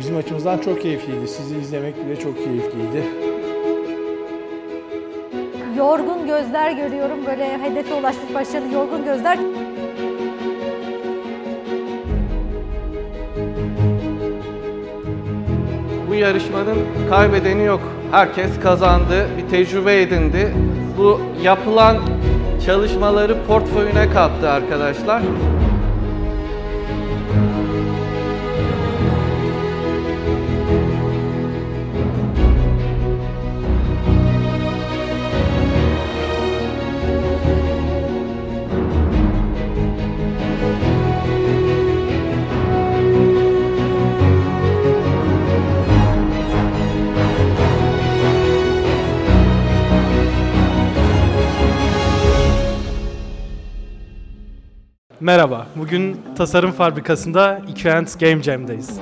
Bizim açımızdan çok keyifliydi. Sizi izlemek bile çok keyifliydi. Yorgun gözler görüyorum. Böyle hedefe ulaşmış başarılı yorgun gözler. Bu yarışmanın kaybedeni yok. Herkes kazandı, bir tecrübe edindi. Bu yapılan çalışmaları portföyüne kattı arkadaşlar. Merhaba, bugün tasarım fabrikasında Equent Game Jam'deyiz.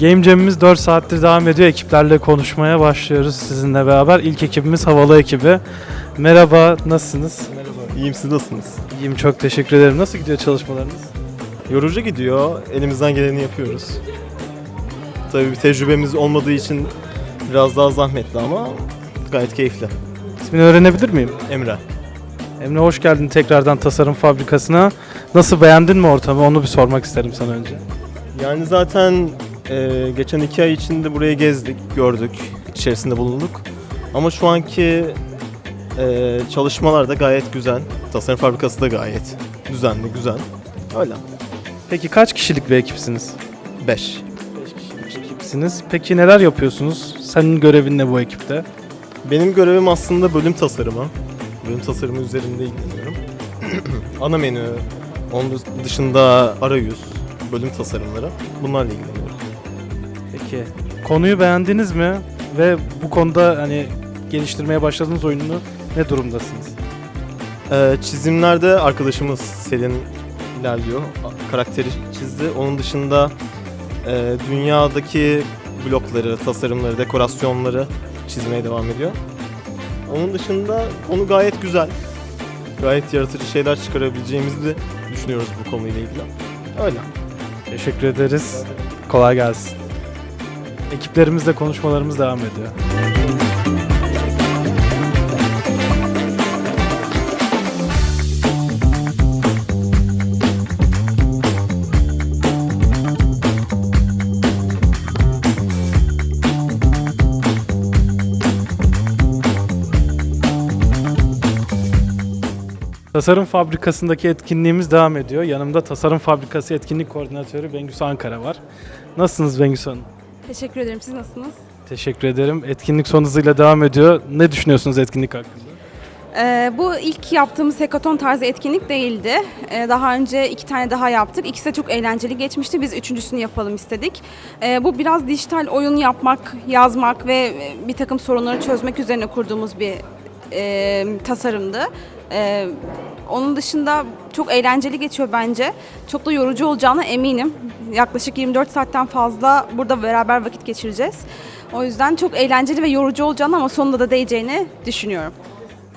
Game Jam'imiz 4 saattir devam ediyor. Ekiplerle konuşmaya başlıyoruz sizinle beraber. İlk ekibimiz Havalı ekibi. Merhaba, nasılsınız? İyiyim siz nasılsınız? İyiyim, çok teşekkür ederim. Nasıl gidiyor çalışmalarınız? Yorucu gidiyor. Elimizden geleni yapıyoruz. Tabii bir tecrübemiz olmadığı için biraz daha zahmetli ama gayet keyifli. İsmini öğrenebilir miyim? Emre. Emre hoş geldin tekrardan tasarım fabrikasına. Nasıl beğendin mi ortamı? Onu bir sormak isterim sana önce. Yani zaten e, geçen iki ay içinde burayı gezdik, gördük, içerisinde bulunduk. Ama şu anki e, çalışmalar da gayet güzel. Tasarım fabrikası da gayet düzenli, güzel. Öyle. Peki kaç kişilik bir ekipsiniz? 5. 5 kişilik ekipsiniz. Peki neler yapıyorsunuz? Senin görevin ne bu ekipte? Benim görevim aslında bölüm tasarımı. Bölüm tasarımı üzerinde ilgileniyorum. Ana menü, onun dışında arayüz, bölüm tasarımları bunlarla ilgileniyorum. Peki konuyu beğendiniz mi? Ve bu konuda hani geliştirmeye başladığınız oyununu ne durumdasınız? Ee, çizimlerde arkadaşımız Selin ilerliyor. Karakteri çizdi. Onun dışında e, dünyadaki blokları, tasarımları, dekorasyonları çizmeye devam ediyor. Onun dışında konu gayet güzel. Gayet yaratıcı şeyler çıkarabileceğimizi de düşünüyoruz bu konuyla ilgili. Öyle. Teşekkür ederiz. Kolay gelsin. Ekiplerimizle konuşmalarımız devam ediyor. Tasarım fabrikasındaki etkinliğimiz devam ediyor. Yanımda tasarım fabrikası etkinlik koordinatörü Bengüs Ankara var. Nasılsınız Bengüs Hanım? Teşekkür ederim. Siz nasılsınız? Teşekkür ederim. Etkinlik son hızıyla devam ediyor. Ne düşünüyorsunuz etkinlik hakkında? Ee, bu ilk yaptığımız hekaton tarzı etkinlik değildi. Ee, daha önce iki tane daha yaptık. İkisi de çok eğlenceli geçmişti. Biz üçüncüsünü yapalım istedik. Ee, bu biraz dijital oyun yapmak, yazmak ve e, bir takım sorunları çözmek üzerine kurduğumuz bir e, tasarımdı. Ee, onun dışında çok eğlenceli geçiyor bence. Çok da yorucu olacağına eminim. Yaklaşık 24 saatten fazla burada beraber vakit geçireceğiz. O yüzden çok eğlenceli ve yorucu olacağını ama sonunda da değeceğini düşünüyorum.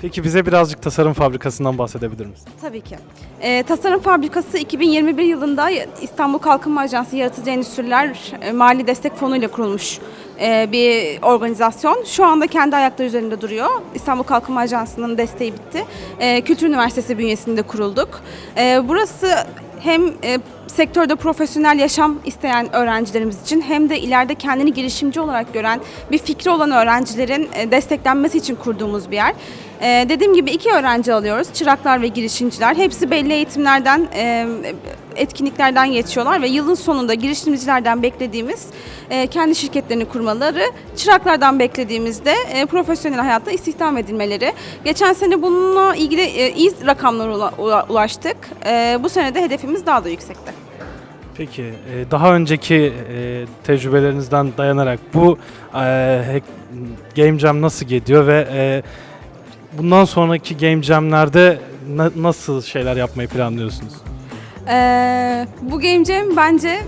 Peki bize birazcık tasarım fabrikasından bahsedebilir misin? Tabii ki. Ee, Tasarım Fabrikası 2021 yılında İstanbul Kalkınma Ajansı Yaratıcı Endüstriler e, Mali Destek Fonu ile kurulmuş e, bir organizasyon. Şu anda kendi ayakları üzerinde duruyor. İstanbul Kalkınma Ajansı'nın desteği bitti. E, Kültür Üniversitesi bünyesinde kurulduk. E, burası hem e, sektörde profesyonel yaşam isteyen öğrencilerimiz için hem de ileride kendini girişimci olarak gören bir fikri olan öğrencilerin e, desteklenmesi için kurduğumuz bir yer. E, dediğim gibi iki öğrenci alıyoruz. Çıraklar ve girişimciler. Hepsi belli eğitimlerden, e, etkinliklerden geçiyorlar ve yılın sonunda girişimcilerden beklediğimiz e, kendi şirketlerini kurmaları, çıraklardan beklediğimizde e, profesyonel hayatta istihdam edilmeleri. Geçen sene bununla ilgili e, iyi rakamlara ula- ula- ulaştık. E, bu sene de hedefimiz daha da yüksekte. Peki e, daha önceki e, tecrübelerinizden dayanarak bu e, Game Jam nasıl gidiyor ve bundan sonraki Game Jam'lerde na- nasıl şeyler yapmayı planlıyorsunuz? Ee, bu Game Jam bence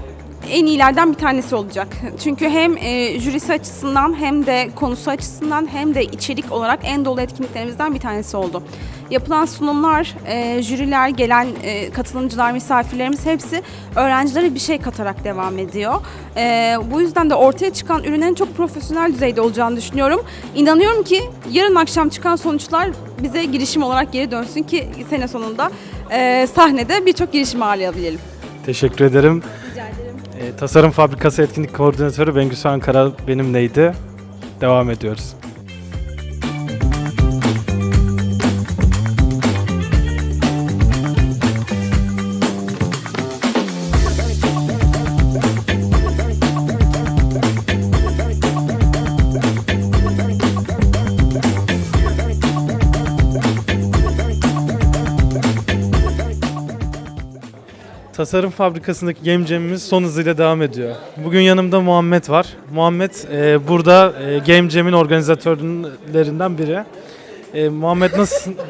en iyilerden bir tanesi olacak. Çünkü hem e, jürisi açısından hem de konusu açısından hem de içerik olarak en dolu etkinliklerimizden bir tanesi oldu. Yapılan sunumlar, e, jüriler, gelen e, katılımcılar, misafirlerimiz hepsi öğrencilere bir şey katarak devam ediyor. E, bu yüzden de ortaya çıkan ürünlerin çok profesyonel düzeyde olacağını düşünüyorum. İnanıyorum ki yarın akşam çıkan sonuçlar bize girişim olarak geri dönsün ki sene sonunda e, sahnede birçok girişim ağırlayabilelim. Teşekkür ederim. E, Tasarım Fabrikası Etkinlik Koordinatörü Bengüsü Ankara benimleydi. Devam ediyoruz. Tasarım Fabrikası'ndaki Game Jam'imiz son hızıyla devam ediyor. Bugün yanımda Muhammed var. Muhammed e, burada e, Game Jam'in organizatörlerinden biri. E, Muhammed nasılsın?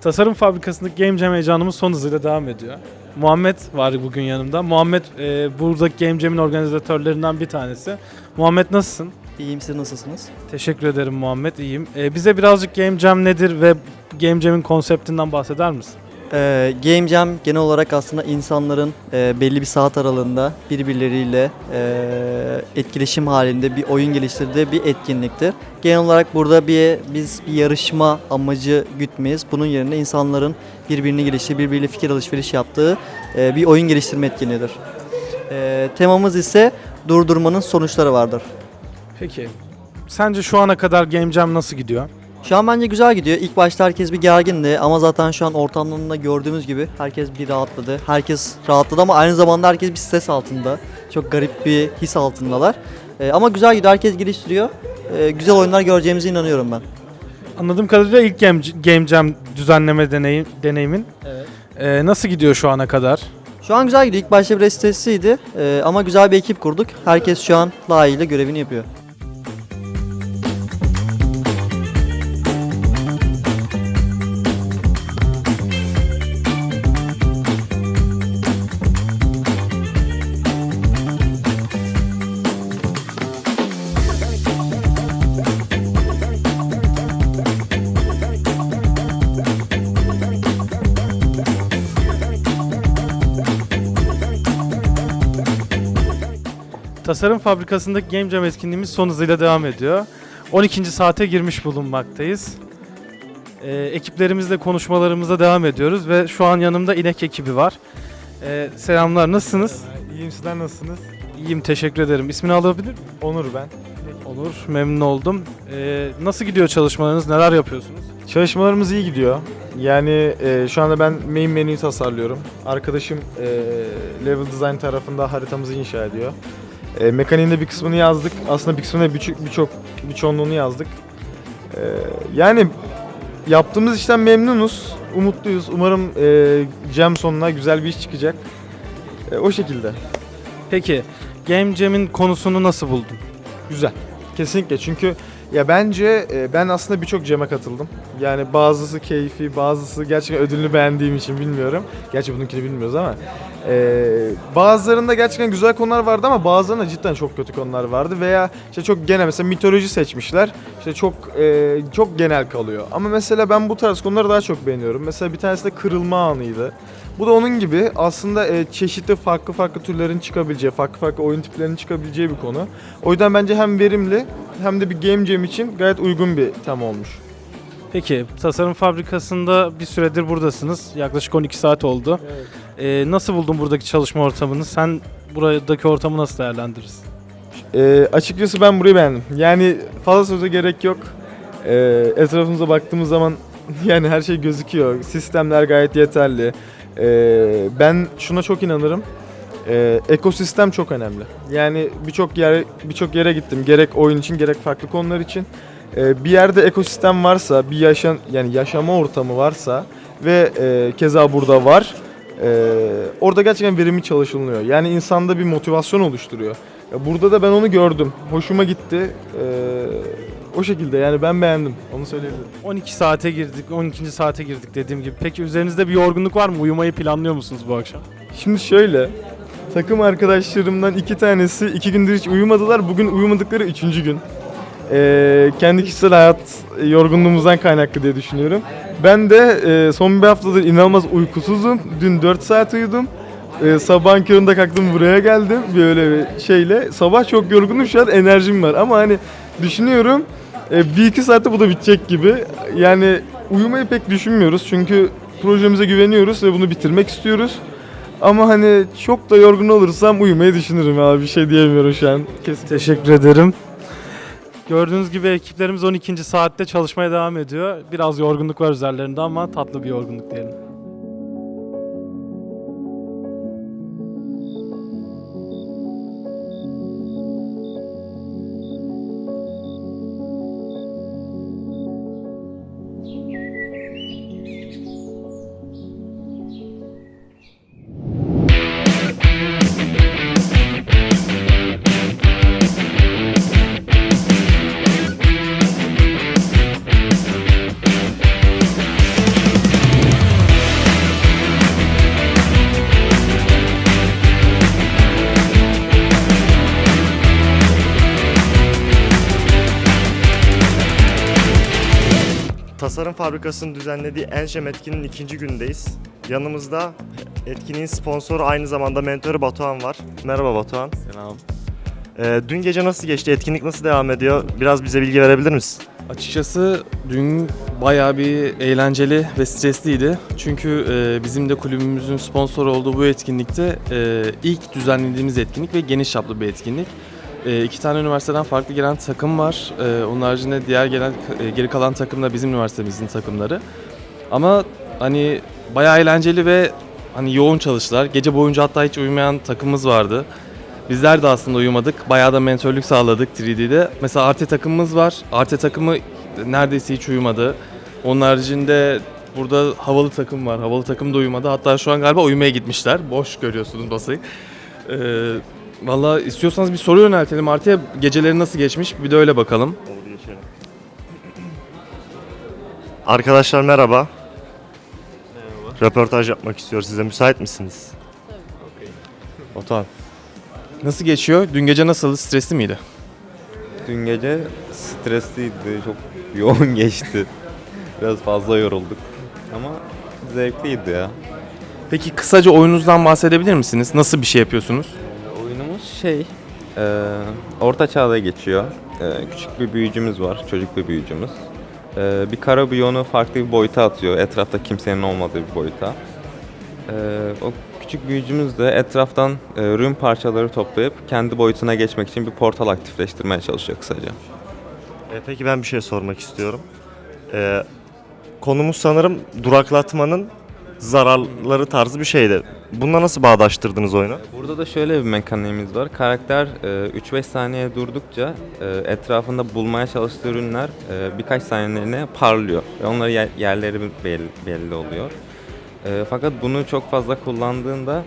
Tasarım Fabrikası'ndaki Game Jam heyecanımız son hızıyla devam ediyor. Muhammed var bugün yanımda. Muhammed e, buradaki Game Jam'in organizatörlerinden bir tanesi. Muhammed nasılsın? İyiyim siz nasılsınız? Teşekkür ederim Muhammed, iyiyim. E, bize birazcık Game Jam nedir ve Game Jam'in konseptinden bahseder misin? Ee, Game Jam genel olarak aslında insanların e, belli bir saat aralığında birbirleriyle e, etkileşim halinde bir oyun geliştirdiği bir etkinliktir. Genel olarak burada bir biz bir yarışma amacı gütmeyiz. Bunun yerine insanların birbirini geliştirdiği, birbiriyle fikir alışveriş yaptığı e, bir oyun geliştirme etkinliğidir. E, temamız ise durdurmanın sonuçları vardır. Peki, sence şu ana kadar Game Jam nasıl gidiyor? Şu an bence güzel gidiyor. İlk başta herkes bir gergindi ama zaten şu an ortamlarında gördüğümüz gibi herkes bir rahatladı. Herkes rahatladı ama aynı zamanda herkes bir stres altında. Çok garip bir his altındalar. Ee, ama güzel gidiyor. Herkes geliştiriyor. Ee, güzel oyunlar göreceğimize inanıyorum ben. Anladığım kadarıyla ilk Game, Game Jam düzenleme deneyim, deneyimin. Evet. E, nasıl gidiyor şu ana kadar? Şu an güzel gidiyor. İlk başta biraz stresliydi Ee, ama güzel bir ekip kurduk. Herkes şu an layığıyla görevini yapıyor. Tasarım Fabrikası'ndaki Game Jam etkinliğimiz son hızıyla devam ediyor. 12. saate girmiş bulunmaktayız. Ee, ekiplerimizle konuşmalarımıza devam ediyoruz ve şu an yanımda İnek ekibi var. Ee, selamlar, nasılsınız? İyiyim sizler nasılsınız? İyiyim, teşekkür ederim. İsmini alabilir miyim? Onur ben. Olur, memnun oldum. Ee, nasıl gidiyor çalışmalarınız, neler yapıyorsunuz? Çalışmalarımız iyi gidiyor. Yani e, şu anda ben main menüyü tasarlıyorum. Arkadaşım e, level design tarafında haritamızı inşa ediyor. E, mekaniğinde bir kısmını yazdık. Aslında bir kısmını birçok birçok bir çoğunluğunu yazdık. E, yani yaptığımız işten memnunuz, umutluyuz. Umarım e, Jam sonuna güzel bir iş çıkacak. E, o şekilde. Peki, Game Jam'in konusunu nasıl buldun? Güzel. Kesinlikle çünkü ya bence e, ben aslında birçok ceme katıldım. Yani bazısı keyfi, bazısı gerçekten ödülünü beğendiğim için bilmiyorum. Gerçi bununkini bilmiyoruz ama. E, bazılarında gerçekten güzel konular vardı ama bazılarında cidden çok kötü konular vardı veya işte çok genel mesela mitoloji seçmişler. İşte çok e, çok genel kalıyor. Ama mesela ben bu tarz konuları daha çok beğeniyorum. Mesela bir tanesi de kırılma anıydı. Bu da onun gibi aslında e, çeşitli farklı farklı türlerin çıkabileceği, farklı farklı oyun tiplerinin çıkabileceği bir konu. O yüzden bence hem verimli hem de bir game jam için gayet uygun bir tema olmuş. Peki, Tasarım Fabrikası'nda bir süredir buradasınız. Yaklaşık 12 saat oldu. Ee, nasıl buldun buradaki çalışma ortamını? Sen buradaki ortamı nasıl değerlendirirsin? E, açıkçası ben burayı beğendim. Yani fazla söze gerek yok. E, etrafımıza baktığımız zaman yani her şey gözüküyor. Sistemler gayet yeterli. E, ben şuna çok inanırım. Ee, ekosistem çok önemli. Yani birçok yere birçok yere gittim. Gerek oyun için gerek farklı konular için. Ee, bir yerde ekosistem varsa, bir yaşam yani yaşama ortamı varsa ve e, keza burada var. e, orada gerçekten verimli çalışılıyor. Yani insanda bir motivasyon oluşturuyor. Burada da ben onu gördüm. Hoşuma gitti. Ee, o şekilde yani ben beğendim. Onu söyleyebilirim. 12 saate girdik, 12. saate girdik dediğim gibi. Peki üzerinizde bir yorgunluk var mı? Uyumayı planlıyor musunuz bu akşam? Şimdi şöyle. Takım arkadaşlarımdan iki tanesi iki gündür hiç uyumadılar. Bugün uyumadıkları üçüncü gün. Ee, kendi kişisel hayat yorgunluğumuzdan kaynaklı diye düşünüyorum. Ben de e, son bir haftadır inanılmaz uykusuzum. Dün 4 saat uyudum. Ee, sabahın köründe kalktım buraya geldim böyle bir şeyle. Sabah çok yorgunum şu an enerjim var ama hani düşünüyorum e, bir iki saatte bu da bitecek gibi. Yani uyumayı pek düşünmüyoruz çünkü projemize güveniyoruz ve bunu bitirmek istiyoruz. Ama hani çok da yorgun olursam uyumayı düşünürüm abi bir şey diyemiyorum şu an. Kesin. Teşekkür ederim. Gördüğünüz gibi ekiplerimiz 12. saatte çalışmaya devam ediyor. Biraz yorgunluk var üzerlerinde ama tatlı bir yorgunluk diyelim. Tasarım Fabrikası'nın düzenlediği Enşem etkinliğinin ikinci gündeyiz. Yanımızda etkinliğin sponsoru aynı zamanda mentörü Batuhan var. Merhaba Batuhan. Selam. Ee, dün gece nasıl geçti? Etkinlik nasıl devam ediyor? Biraz bize bilgi verebilir misin? Açıkçası dün bayağı bir eğlenceli ve stresliydi. Çünkü e, bizim de kulübümüzün sponsor olduğu bu etkinlikte e, ilk düzenlediğimiz etkinlik ve geniş çaplı bir etkinlik. E, iki tane üniversiteden farklı gelen takım var. E, onun haricinde diğer gelen e, geri kalan takım da bizim üniversitemizin takımları. Ama hani bayağı eğlenceli ve hani yoğun çalıştılar. Gece boyunca hatta hiç uyumayan takımımız vardı. Bizler de aslında uyumadık. Bayağı da mentörlük sağladık 3D'de. Mesela Arte takımımız var. Arte takımı neredeyse hiç uyumadı. Onun haricinde burada havalı takım var. Havalı takım da uyumadı. Hatta şu an galiba uyumaya gitmişler. Boş görüyorsunuz basayı. Ee, Valla istiyorsanız bir soru yöneltelim. Arte'ye geceleri nasıl geçmiş? Bir de öyle bakalım. Olur geçelim. Arkadaşlar merhaba. Merhaba. Röportaj yapmak istiyoruz. Size müsait misiniz? Batuhan. Nasıl geçiyor? Dün gece nasıldı? Stresli miydi? Dün gece stresliydi, çok yoğun geçti. Biraz fazla yorulduk ama zevkliydi ya. Peki kısaca oyununuzdan bahsedebilir misiniz? Nasıl bir şey yapıyorsunuz? Şey, e, orta çağda geçiyor. E, küçük bir büyücümüz var, çocuk bir büyücümüz. E, bir kara biyonu farklı bir boyuta atıyor, etrafta kimsenin olmadığı bir boyuta. E, o küçük büyücümüz de etraftan e, rün parçaları toplayıp kendi boyutuna geçmek için bir portal aktifleştirmeye çalışıyor kısaca. Ee, peki ben bir şey sormak istiyorum. Ee, konumuz sanırım duraklatmanın zararları tarzı bir şeydi. Bununla nasıl bağdaştırdınız oyunu? Burada da şöyle bir mekaniğimiz var. Karakter e, 3-5 saniye durdukça e, etrafında bulmaya çalıştığı ürünler e, birkaç saniyeliğine parlıyor. Ve onların yer- yerleri belli, oluyor. E, fakat bunu çok fazla kullandığında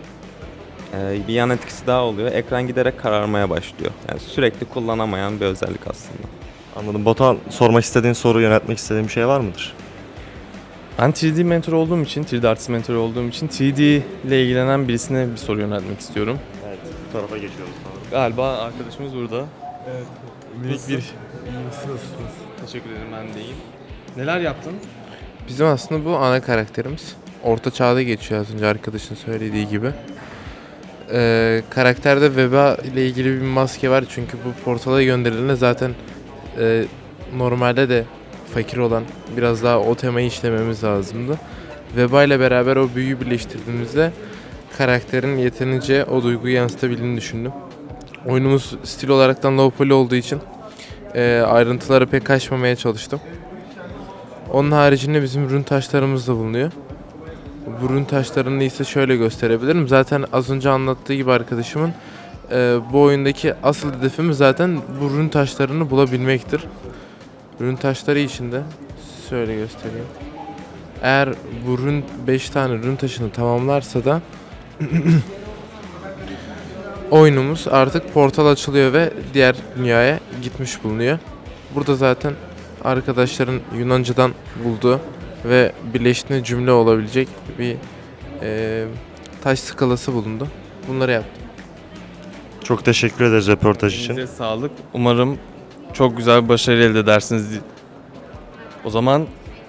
e, bir yan etkisi daha oluyor. Ekran giderek kararmaya başlıyor. Yani sürekli kullanamayan bir özellik aslında. Anladım. Batuhan sormak istediğin soru, yönetmek istediğin bir şey var mıdır? Ben 3D mentor olduğum için, 3D artist mentor olduğum için 3D ile ilgilenen birisine bir soru yöneltmek istiyorum. Evet. Bu tarafa geçiyoruz sanırım. Galiba arkadaşımız burada. Evet. Minik bir... Teşekkür ederim ben de iyiyim. Neler yaptın? Bizim aslında bu ana karakterimiz. Orta çağda geçiyor az önce arkadaşın söylediği gibi. Ee, karakterde veba ile ilgili bir maske var çünkü bu portala gönderilene zaten e, normalde de fakir olan biraz daha o temayı işlememiz lazımdı. Veba ile beraber o büyüyü birleştirdiğimizde karakterin yeterince o duyguyu yansıtabildiğini düşündüm. Oyunumuz stil olaraktan low poly olduğu için e, ayrıntılara pek kaçmamaya çalıştım. Onun haricinde bizim rün taşlarımız da bulunuyor. Bu rün taşlarını ise şöyle gösterebilirim. Zaten az önce anlattığı gibi arkadaşımın e, bu oyundaki asıl hedefimiz zaten bu rün taşlarını bulabilmektir. Rün taşları içinde şöyle göstereyim. Eğer bu rün 5 tane rün taşını tamamlarsa da oyunumuz artık portal açılıyor ve diğer dünyaya gitmiş bulunuyor. Burada zaten arkadaşların Yunancadan bulduğu ve birleştiğinde cümle olabilecek bir eee, taş skalası bulundu. Bunları yaptım. Çok teşekkür ederiz röportaj için. Size sağlık. Umarım çok güzel bir başarı elde edersiniz. O zaman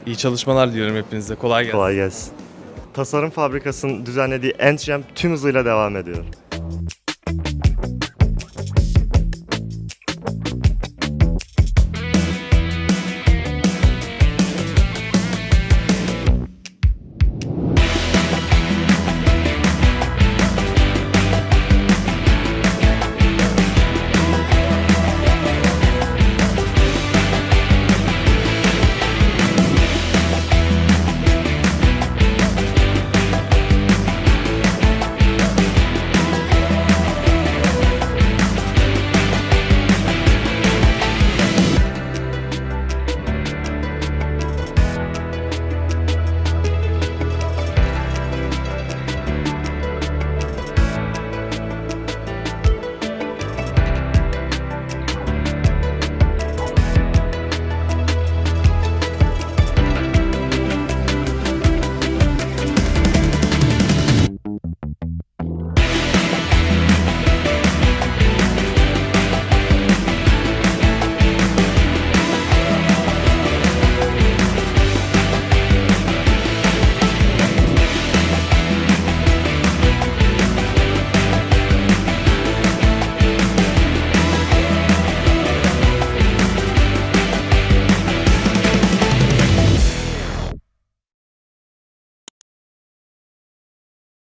iyi çalışmalar diliyorum hepinize. Kolay gelsin. Kolay gelsin. Tasarım Fabrikası'nın düzenlediği Endjam tüm hızıyla devam ediyor.